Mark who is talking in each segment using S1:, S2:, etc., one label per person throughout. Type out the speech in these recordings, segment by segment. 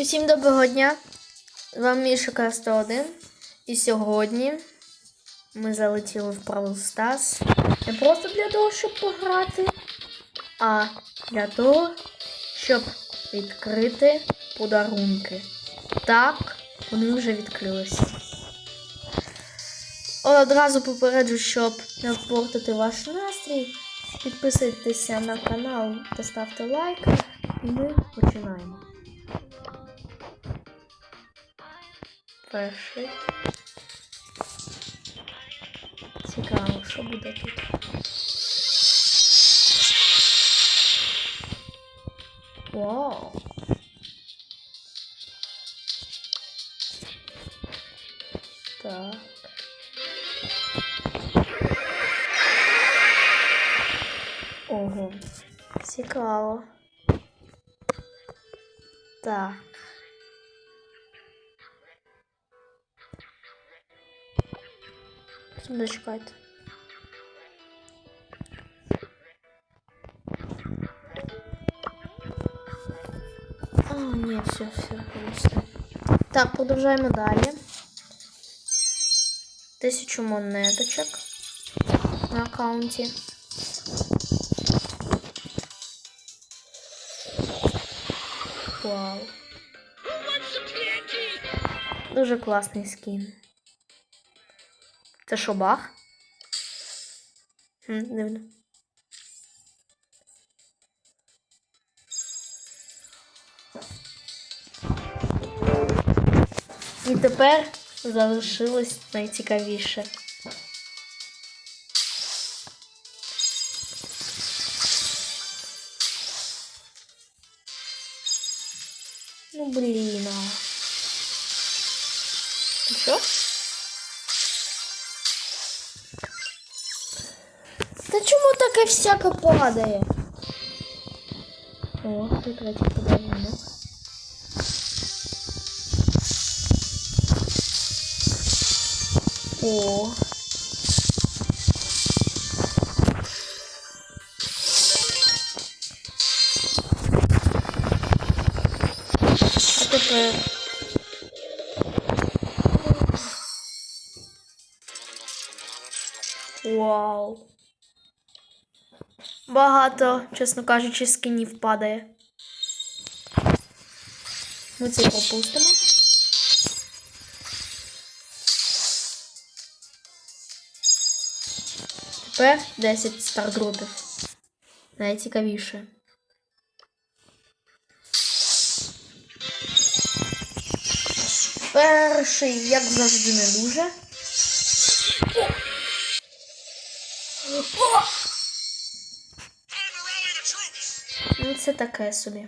S1: Усім доброго дня! З вами Мішка 101. І сьогодні ми залетіли в Brawl Stars не просто для того, щоб пограти, а для того, щоб відкрити подарунки. Так, вони вже відкрилися. Одразу попереджу, щоб не впортити ваш настрій. Підписуйтеся на канал та ставте лайки. І ми починаємо. Перший. Цікаво, що буде тут. Вау. Так. Ого. Цікаво. Так. Зачекайте. А, ні, все, все, просто. Так, продовжаємо далі. Тисячу монеточок на аккаунті. Вау. Дуже класний скін. Це що, баг? Хм, дивно. І тепер залишилось найцікавіше. Ну, блін. Що? Чому таке всяке падає? О, тут третій подарунок. О. А тепер. Вау. Багато, чесно кажучи, скинів падає. Ми це пропустимо. Тепер 10 стардропів. Найцікавіше. Перший, як завжди, не дуже. О! Ну, це таке собі.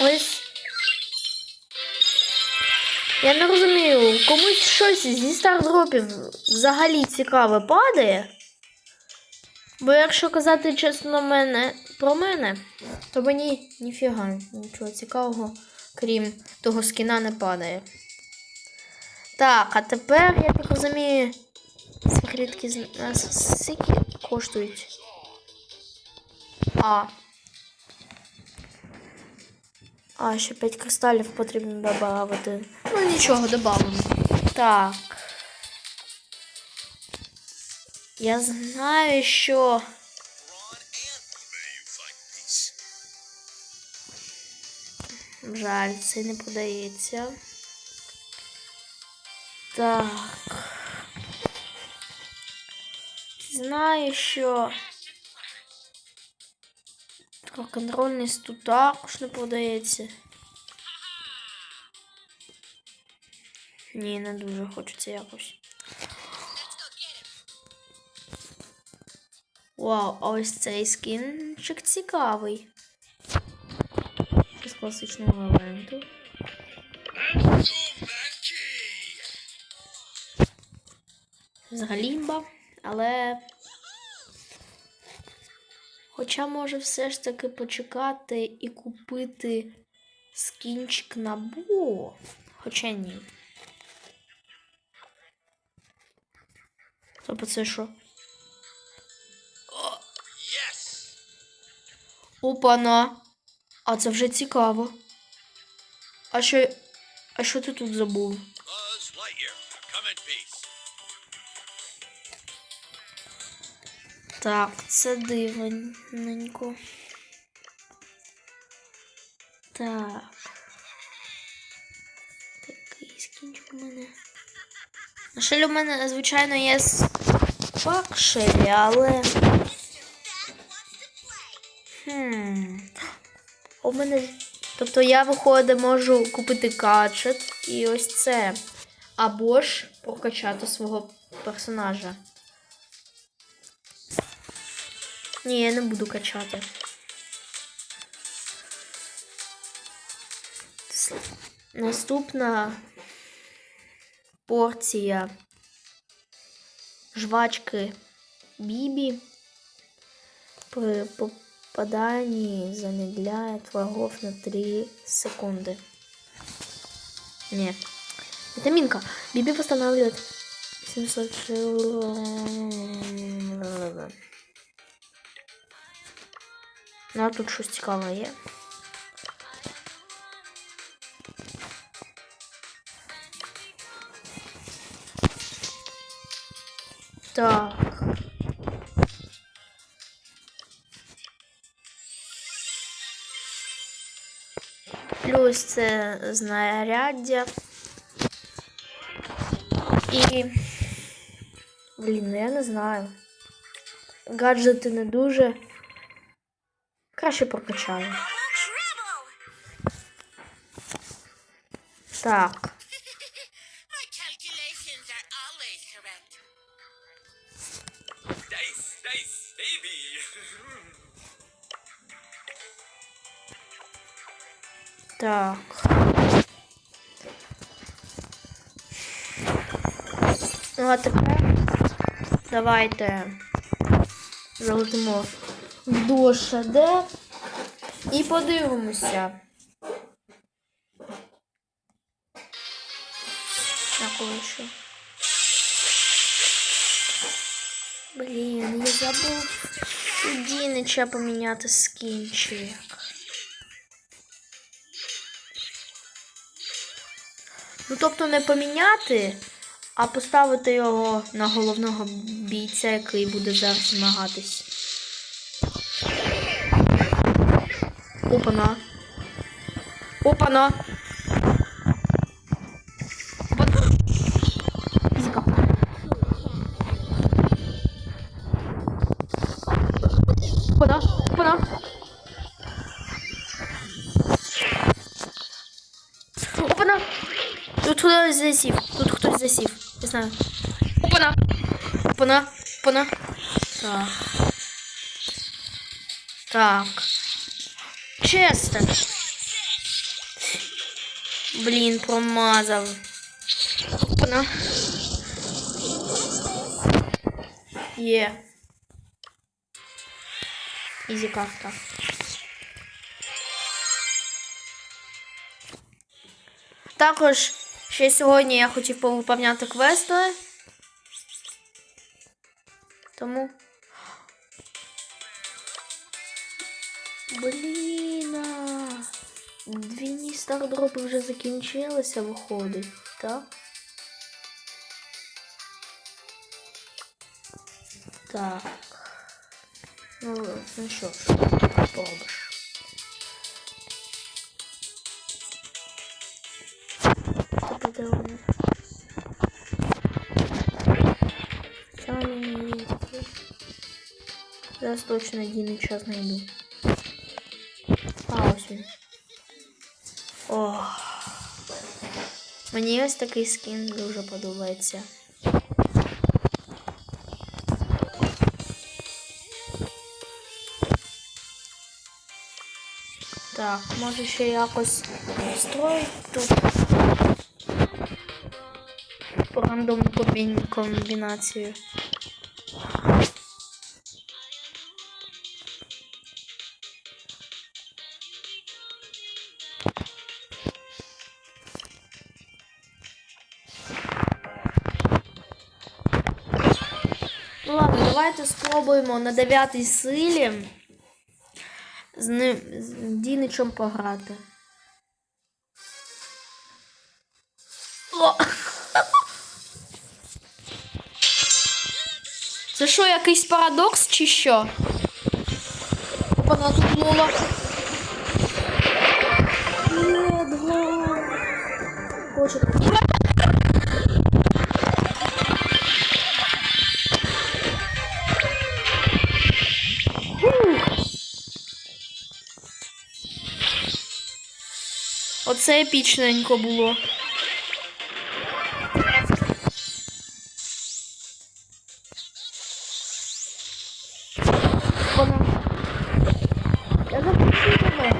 S1: Ось. Я не розумію, комусь щось зі стардропів взагалі цікаве падає. Бо якщо казати чесно мене, про мене, то мені ніфіга нічого цікавого, крім того скіна, не падає. Так, а тепер, я так розумію, ці клітки з нас скільки коштують. А. А, ще 5 кристалів потрібно додати. Ну нічого, додамо. Так. Я знаю, що. Жаль, це не подається. Так. Знаю, що. Контрольний тут також не подається. Ні, не дуже хочеться якось. Вау, а ось цей скінчик цікавий. З класичного елементу. Взагалі імба, але Хоча може все ж таки почекати і купити скінчик на Бо. Хоча ні. Тобто це що? Опана. А це вже цікаво. А що. А що ти тут забув? Так, це дивненько. Так. Такий скінчик у мене. На шелі у мене, звичайно, є спак шелі, але. Хм. У мене. Тобто я, виходить, можу купити качет і ось це. Або ж прокачати свого персонажа. Ні, я не буду качати. Наступна порція жвачки Бібі при замедляет врагов на 3 секунды. Нет. Это Витаминка. Биби восстанавливает 700 жил- Ну, а тут щось цікаве. Це знаряддя. І. Блін, ну я не знаю. Гаджети не дуже. Краще прокачаю. Так. Так. Ну, а тепер давайте залетимо в душа Д і подивимося. Так, вийшов. Блін, я забув у Дінича поміняти скінчик. Ну, тобто не поміняти, а поставити його на головного бійця, який буде зараз змагатись. Опана. Опана. засів. Не знаю. Опана. Опана. Опана. Так. Так. Чесно. Блін, промазав. Опана. Є. Ізі карта. Також ще сьогодні я хотів повиповняти квести. Тому. Блін. Двійні стардропи вже закінчилися, виходить, так? Так. Ну, ну що ж, поробиш. Тобто де вони? Точно один час знайду. А, ось він. О. Мені ось такий скін дуже подобається. Так, може ще якось строїть тут рандомну комбі... комбінацію. Ну ладно, давайте спробуємо на дев'ятій силі з ним з Діничем пограти. Що, якийсь парадокс чи що? Вона тут лола. Два. Оце епічненько було. Вона. Я запущу тебе.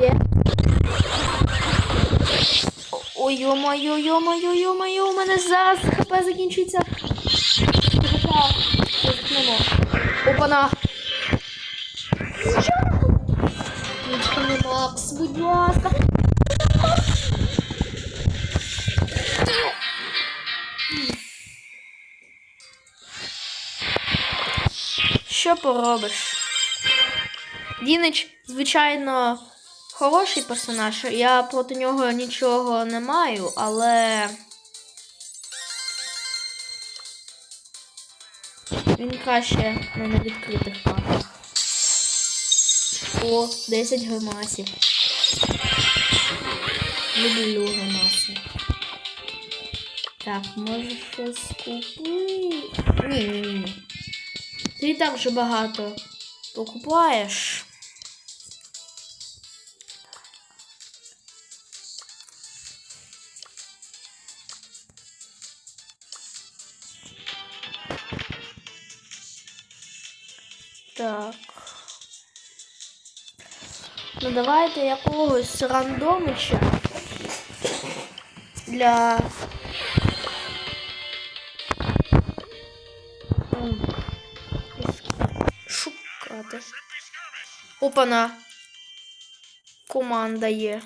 S1: Є. Ой, йо-моє, йо-моє, йо-моє, у мене зараз хп заткнемо. Опана. Нічого будь ласка. Що поробиш? Дінич, звичайно, хороший персонаж. Я проти нього нічого не маю, але. Він краще на невідкритих картах. О, 10 гримасів. Люблю гримаси. Так, може щось купити? Ні, ні, ні. Ти так вже багато покупаєш. Так. Ну давайте якогось рандомича для. Опана. Команда є.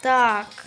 S1: Так.